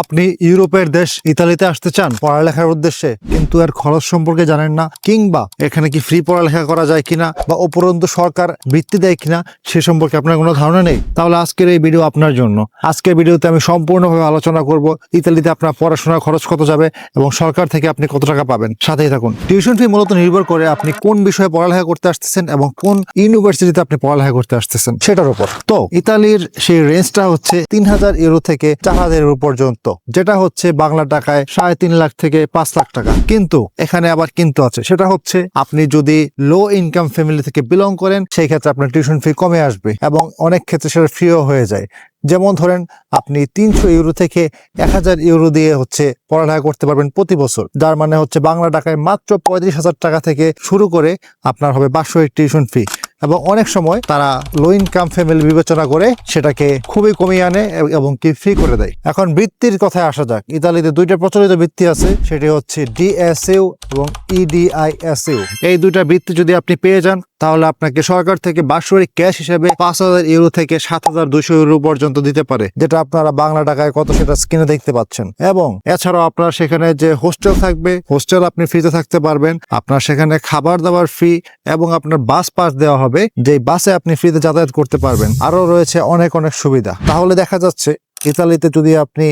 আপনি ইউরোপের দেশ ইতালিতে আসতে চান পড়ালেখার উদ্দেশ্যে, কিন্তু এর খরচ সম্পর্কে জানেন না, কিংবা এখানে কি ফ্রি পড়ালেখা করা যায় কিনা বা উপরন্ত সরকার বৃত্তি দেয় কিনা, সে সম্পর্কে আপনার কোনো ধারণা নেই। তাহলে আজকের এই ভিডিও আপনার জন্য। আজকের ভিডিওতে আমি সম্পূর্ণভাবে আলোচনা করব ইতালিতে আপনার পড়াশোনার খরচ কত যাবে এবং সরকার থেকে আপনি কত টাকা পাবেন। সাথেই থাকুন। টিউশন ফি মূলত নির্ভর করে আপনি কোন বিষয়ে পড়ালেখা করতে আসতেছেন এবং কোন ইউনিভার্সিটিতে আপনি পড়ালেখা করতে আসতেছেন, সেটার উপর। তো ইতালির সেই রেঞ্জটা হচ্ছে তিন হাজার ইউরো থেকে চার হাজার ইউরো পর্যন্ত। যেটা হচ্ছে বাংলা টাকায় সাড়ে তিন লাখ থেকে পাঁচ লাখ টাকা। কিন্তু এখানে আবার কিন্তু আছে, সেটা হচ্ছে আপনি যদি লো ইনকাম ফ্যামিলি থেকে বিলং করেন, সেই ক্ষেত্রে আপনার টিউশন ফি কমে আসবে এবং অনেক ক্ষেত্রে সেটা ফ্রিও হয়ে যায়। যেমন ধরেন, আপনি তিনশো ইউরো থেকে এক হাজার ইউরো দিয়ে হচ্ছে পড়ালেখা করতে পারবেন প্রতি বছর। যার মানে হচ্ছে বাংলা টাকায় মাত্র পঁয়ত্রিশ হাজার টাকা থেকে শুরু করে আপনার হবে বাৎসরিক টিউশন ফি এবং অনেক সময় তারা লো ইনকাম ফ্যামিলি বিবেচনা করে সেটাকে খুবই কমিয়ে আনে এবং কি ফ্রি করে দেয়। এখন বৃত্তির কথায় আসা যাক। ইতালিতে দুইটা প্রচলিত বৃত্তি আছে, সেটি হচ্ছে ডিএসইউ এবং E ইডিআইএসইউ এই দুইটা বৃত্তি যদি আপনি পেয়ে যান তাহলে আপনাকে সরকার থেকে বাৎসরিক ক্যাশ হিসেবে পাঁচ হাজার ইউরো থেকে সাত হাজার দুশো ইউরো পর্যন্ত দিতে পারে, যেটা আপনারা বাংলা টাকায় কত সেটা স্ক্রিনে দেখতে পাচ্ছেন। এবং এছাড়াও আপনার সেখানে যে হোস্টেল থাকবে, হোস্টেল আপনি ফ্রিতে থাকতে পারবেন। আপনার সেখানে খাবার দাবার ফ্রি এবং আপনার বাস পাস দেওয়া হবে যে বাসে আপনি ফ্রিতে যাতায়াত করতে পারবেন। আরও রয়েছে অনেক অনেক সুবিধা। তাহলে দেখা যাচ্ছে, ইতালিতে যদি আপনি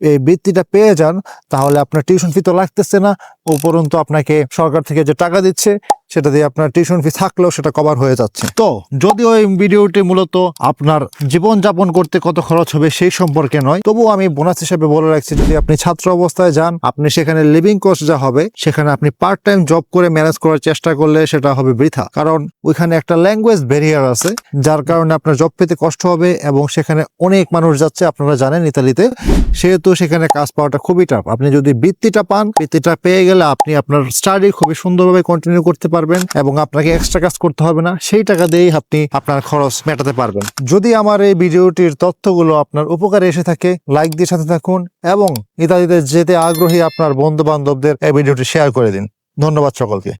এই বৃত্তিটা পেয়ে যান, তাহলে আপনার টিউশন ফি তো লাগতেছে না। উপরন্তু আপনাকে সরকার থেকে যে টাকা দিচ্ছে সেটা দিয়ে আপনার টিউশন ফি থাকলেও সেটা কভার হয়ে যাচ্ছে। তো যদিও এই ভিডিওটি মূলত আপনার জীবন যাপন করতে কত খরচ হবে সেই সম্পর্কে নয়, তবুও আমি বোনাস হিসেবে বলে রাখছি, যদি আপনি ছাত্র অবস্থায় যান, আপনি সেখানে লিভিং কস্ট যা হবে, সেখানে আপনি পার্ট টাইম জব করে ম্যানেজ করার চেষ্টা করলে সেটা হবে বৃথা। কারণ ওইখানে একটা ল্যাঙ্গুয়েজ ব্যারিয়ার আছে, যার কারণে আপনার জব পেতে কষ্ট হবে এবং সেখানে অনেক মানুষ যাচ্ছে, আপনারা জানেন ইতালিতে, সেহেতু সেখানে কাজ পাওয়াটা খুবই টাফ আপনি যদি বৃত্তিটা পান, বৃত্তিটা পেয়ে গেলে আপনি আপনার স্টাডি খুবই সুন্দরভাবে কন্টিনিউ করতে পারবেন এবং আপনাকে এক্সট্রা কাজ করতে হবে না, সেই টাকা দিয়েই আপনি আপনার খরচ মেটাতে পারবেন। যদি আমার এই ভিডিওটির তথ্যগুলো আপনার উপকারে এসে থাকে লাইক দিয়ে সাথে থাকুন এবং ইত্যাদিতে যেতে আগ্রহী আপনার বন্ধু বান্ধবদের এই ভিডিওটি শেয়ার করে দিন। ধন্যবাদ সকলকে।